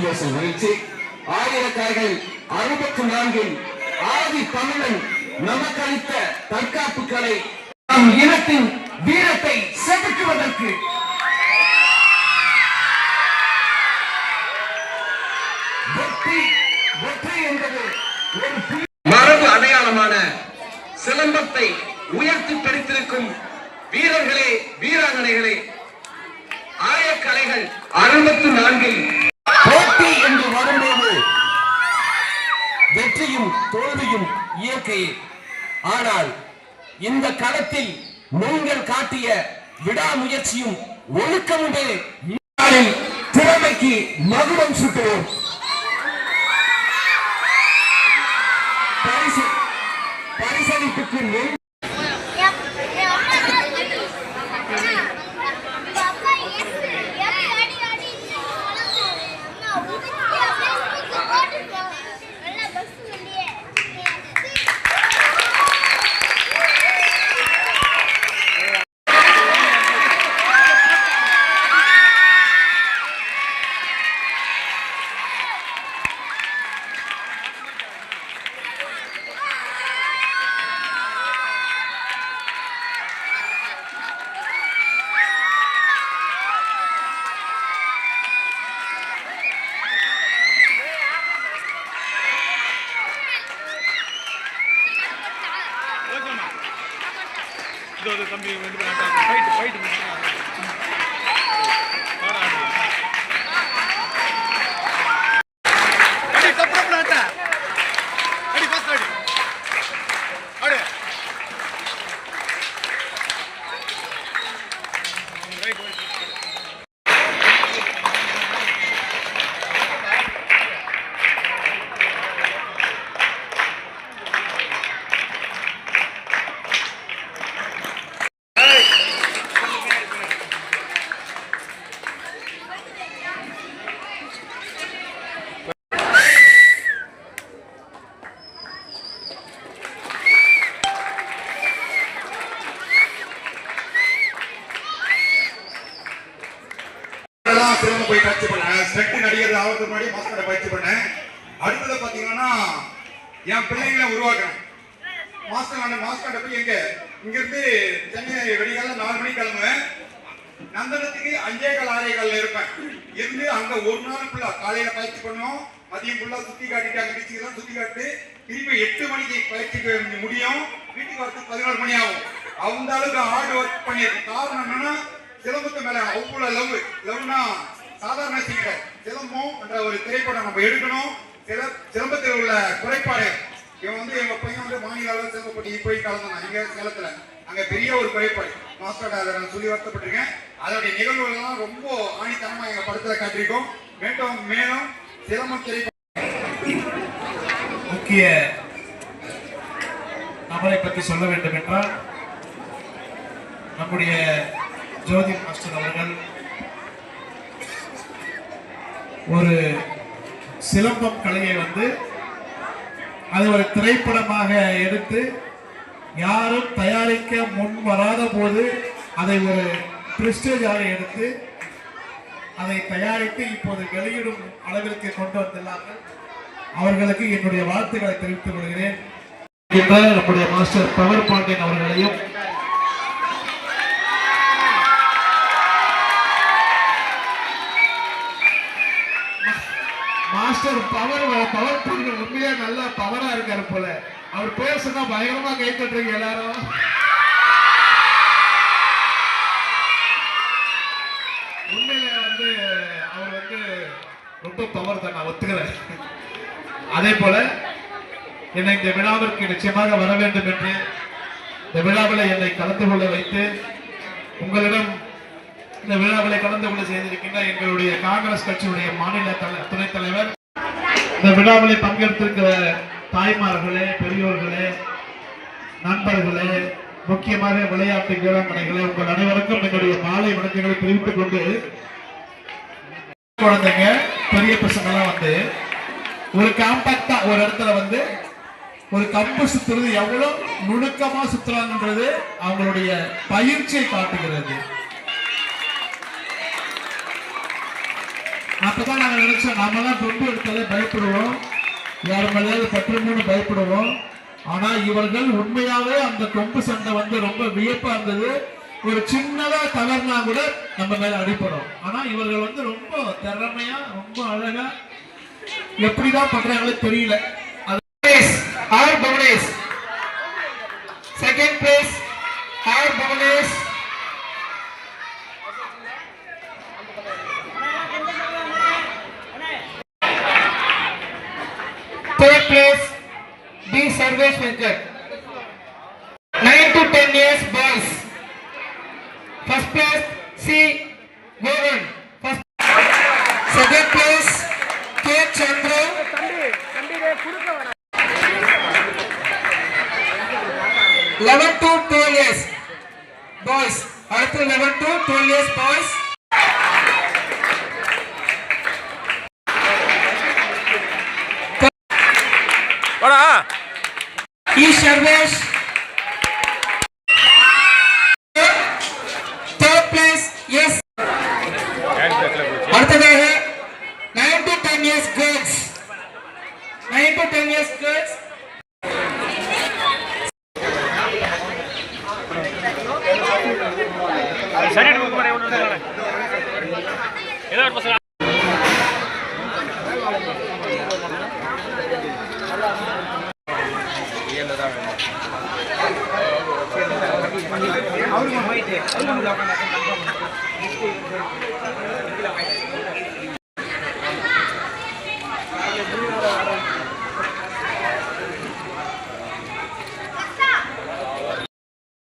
சந்தோஷம் மகிழ்ச்சி ஆயிரக்காரர்கள் அறுபத்தி நான்கில் ஆதி தமிழன் நமக்களித்த தற்காப்பு கலை நம் இனத்தின் வீரத்தை செதுக்குவதற்கு. வெற்றி வெற்றி என்பது ஒரு மரபு அடையாளமான சிலம்பத்தை உயர்த்தி பிடித்திருக்கும் வீரர்களே வீராங்கனைகளே ஆயக்கலைகள் அறுபத்தி நான்கில் வெற்றி என்று வரும்போது வெற்றியும் தோல்வியும் இயற்கையே ஆனால் இந்த களத்தில் நீங்கள் காட்டிய விடாமுயற்சியும் ஒழுக்கமுமே திறமைக்கு மகுடம் சுட்டுவோம். பரிசளிப்புக்கு நெல் தம்பி நடிகர் ஆகிறதுக்கு முன்னாடி மாஸ்கரை பயிற்சி பண்ணேன். அடுத்தது பாத்தீங்கன்னா என் பிள்ளைங்களை உருவாக்குறேன். மாஸ்டர் நான் மாஸ்கரை போய் எங்க இங்க இருந்து சென்னை வெடிகால நாலு மணிக்கு கிளம்புவேன். நந்தனத்துக்கு அஞ்சே கால் ஆறே காலில் இருப்பேன். இருந்து அங்க ஒரு நாள் ஃபுல்லா காலையில பயிற்சி பண்ணுவோம் மதியம் ஃபுல்லா சுத்தி காட்டிட்டு அங்க பீச்சுக்கெல்லாம் சுத்தி காட்டு திருப்பி எட்டு மணிக்கு பயிற்சிக்கு முடியும். வீட்டுக்கு வரதுக்கு பதினோரு மணி ஆகும். அந்த அளவுக்கு ஹார்ட் ஒர்க் பண்ணியிருக்கேன். காரணம் என்னன்னா சிலம்பத்து மேல அவ்வளவு லவ் லவ்னா சாதாரண சீக்கிரம் கிடையாது ஒரு திரைப்படம் நம்ம எடுக்கணும். சில சிலம்பத்தில் உள்ள குறைபாடு. இவன் வந்து எங்க பையன் வந்து மாநில அளவில் சிலம்ப போய் கலந்தான். இங்க சேலத்துல அங்க பெரிய ஒரு குறைபாடு. மாஸ்டர் அதை நான் சொல்லி வருத்தப்பட்டிருக்கேன். அதோடைய நிகழ்வுகள்லாம் ரொம்ப ஆணித்தனமா எங்க படத்துல காட்டியிருக்கோம். மேலும் மேலும் சிலம்பம் திரைப்படம். முக்கிய நபரை பற்றி சொல்ல வேண்டும் என்றால் நம்முடைய ஜோதி மாஸ்டர் அவர்கள் ஒரு சிலம்பம் கலையை வந்து அதை ஒரு திரைப்படமாக எடுத்து யாரும் தயாரிக்க முன் வராத போது அதை ஒரு பிரிஸ்டேஜாக எடுத்து அதை தயாரித்து இப்போது வெளியிடும் அளவிற்கு கொண்டு வந்துள்ளார்கள் அவர்களுக்கு என்னுடைய வாழ்த்துக்களை தெரிவித்துக் கொள்கிறேன். நம்முடைய மாஸ்டர் பவர் பாண்டியன் அவர்களையும் மாஸ்டர் பவர் பவர் பாண்டியன் உண்மையா நல்லா பவரா இருக்காரு போல. அவர் பேர் சொன்னா பயங்கரமா கை தட்டுறீங்க எல்லாரும். உண்மையில வந்து அவர் வந்து ரொம்ப பவர் தான். நான் ஒத்துக்கிறேன். அதே போல என்னை இந்த விழாவிற்கு நிச்சயமாக வர வேண்டும் என்று இந்த விழாவில் என்னை கலந்து கொள்ள வைத்து உங்களிடம் இந்த விழாவில் கலந்து கொள்ள செய்திருக்கின்ற எங்களுடைய காங்கிரஸ் கட்சியுடைய மாநில துணைத் தலைவர் இந்த விழாவிலே பங்கெடுத்திருக்கிற தாய்மார்களே பெரியோர்களே நண்பர்களே முக்கியமாக விளையாட்டு வீராங்கனைகளே உங்கள் அனைவருக்கும் என்னுடைய மாலை வணக்கங்களை தெரிவித்துக் கொண்டு குழந்தைங்க பெரிய பசங்க எல்லாம் வந்து ஒரு காம்பாக்டா ஒரு இடத்துல வந்து ஒரு கம்பு சுத்துறது எவ்வளவு நுணுக்கமா சுத்துறாங்கன்றது அவங்களுடைய பயிற்சியை காட்டுகிறது. அப்பதான் நாங்க நினைச்சோம். நாமெல்லாம் தொண்டு எடுத்தாலே பயப்படுவோம். யார் மேலேயாவது பற்றுமோன்னு பயப்படுவோம். ஆனா இவர்கள் உண்மையாவே அந்த கொம்பு சண்டை வந்து ரொம்ப வியப்பா இருந்தது. ஒரு சின்னதா தவறுனா கூட நம்ம மேல அடிப்படும் ஆனா இவர்கள் வந்து ரொம்ப திறமையா ரொம்ப அழகா எப்படிதான் பண்றாங்களோ தெரியல. அது R Bhavanesh. Second place R Bhavanesh. B. Venkat. 9 to 10 years boys. First place, C. Govind. First. Second place, K. Chandra. level to twelve years boys. அடுத்து 11 to 12 years boys. வாடா E. Sarvesh. Third place, yes. அடுத்ததாக 9 to 10 years girls 9 to 10 years girls சரி எடுக்க போறேன் ஒன்று ஏதோ ஒரு பசங்க Thank you.